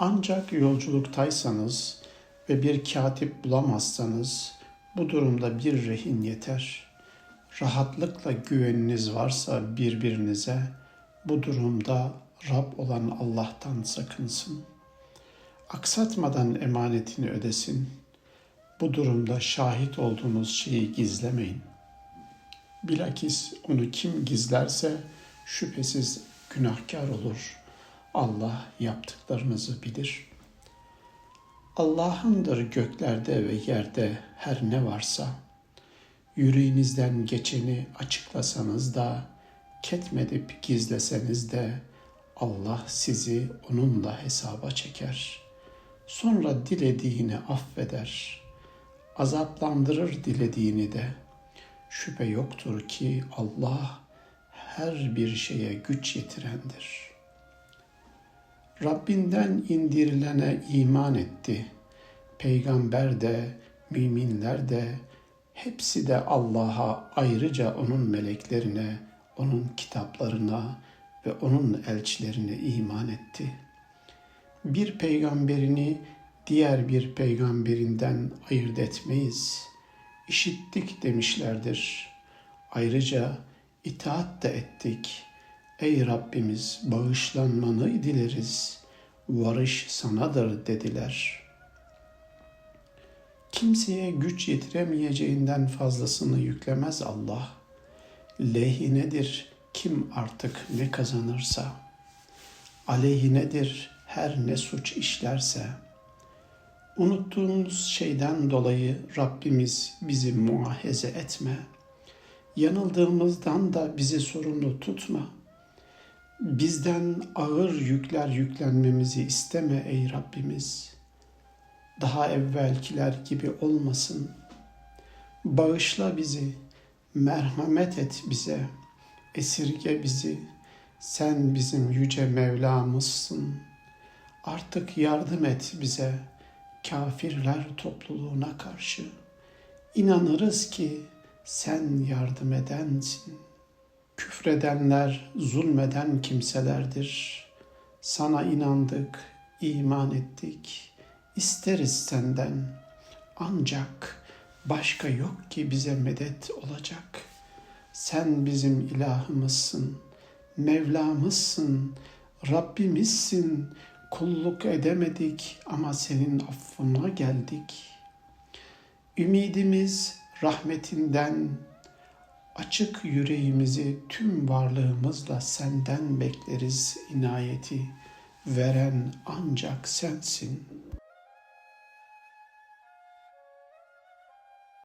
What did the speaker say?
Ancak yolculuktaysanız ve bir katip bulamazsanız bu durumda bir rehin yeter. Rahatlıkla güveniniz varsa birbirinize bu durumda Rab olan Allah'tan sakınsın. Aksatmadan emanetini ödesin. Bu durumda şahit olduğunuz şeyi gizlemeyin. Bilakis onu kim gizlerse şüphesiz günahkar olur. Allah yaptıklarınızı bilir. Allah'ındır göklerde ve yerde her ne varsa. Yüreğinizden geçeni açıklasanız da, ketmedip gizleseniz de Allah sizi onunla hesaba çeker. Sonra dilediğini affeder. Azaplandırır dilediğini de. Şüphe yoktur ki Allah her bir şeye güç yetirendir. Rabbinden indirilene iman etti. Peygamber de, müminler de, hepsi de Allah'a ayrıca onun meleklerine, onun kitaplarına ve onun elçilerine iman etti. Bir peygamberini diğer bir peygamberinden ayırt etmeyiz. İşittik demişlerdir. Ayrıca itaat da ettik. Ey Rabbimiz bağışlanmanı dileriz. Varış sanadır dediler. Kimseye güç yetiremeyeceğinden fazlasını yüklemez Allah. Lehinedir kim artık ne kazanırsa. Aleyhinedir her ne suç işlerse. Unuttuğumuz şeyden dolayı Rabbimiz bizi muahize etme. Yanıldığımızdan da bizi sorumlu tutma. Bizden ağır yükler yüklenmemizi isteme ey Rabbimiz. Daha evvelkiler gibi olmasın. Bağışla bizi, merhamet et bize, esirge bizi. Sen bizim yüce Mevlamızsın. Artık yardım et bize kafirler topluluğuna karşı. İnanırız ki sen yardım edensin. Küfredenler zulmeden kimselerdir. Sana inandık, iman ettik. İsteriz senden. Ancak başka yok ki bize medet olacak. Sen bizim ilahımızsın, Mevlamızsın, Rabbimizsin. Kulluk edemedik ama senin affına geldik. Ümidimiz rahmetinden, açık yüreğimizi tüm varlığımızla senden bekleriz inayeti. Veren ancak sensin.''